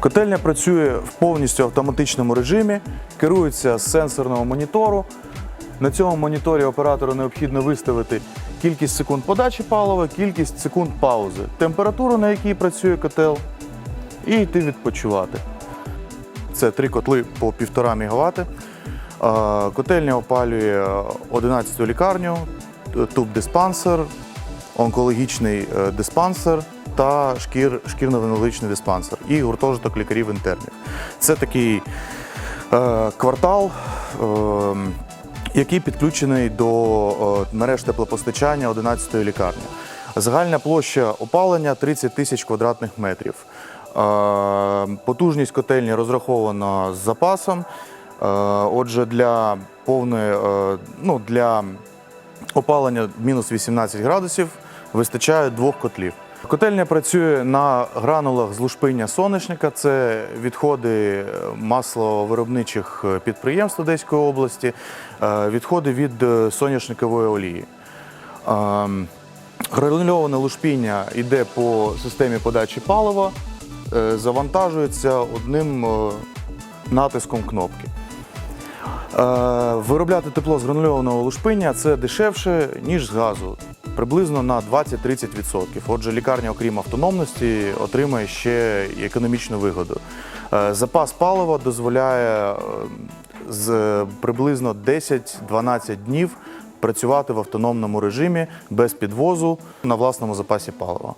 Котельня працює в повністю автоматичному режимі, керується з сенсорного монітору. На цьому моніторі оператору необхідно виставити кількість секунд подачі палива, кількість секунд паузи, температуру, на якій працює котел, і йти відпочивати. Це три котли по 1,5 МВт. Котельня опалює 11-ту лікарню, туб-диспансер, онкологічний е, диспансер та шкір, шкірно-венерологічний диспансер і гуртожиток лікарів-інтернів. Це такий е, квартал, е, який підключений до мереж теплопостачання 11-ї лікарні. Загальна площа опалення 30 тисяч квадратних метрів. Е, Потужність котельні розрахована з запасом. Е, Отже, для повної е, ну, для опалення мінус 18 градусів вистачає двох котлів. Котельня працює на гранулах з лушпиння соняшника. Це відходи масловиробничих підприємств Одеської області, е, відходи від е, соняшникової олії. Ем, Гранульоване лушпіння йде по системі подачі палива, е, завантажується одним е, натиском кнопки. Е, Виробляти тепло з гранульованого лушпиння це дешевше, ніж з газу, приблизно на 20-30%. Отже, лікарня, окрім автономності, отримає ще економічну вигоду. Е, Запас палива дозволяє е, з приблизно 10-12 днів працювати в автономному режимі без підвозу на власному запасі палива.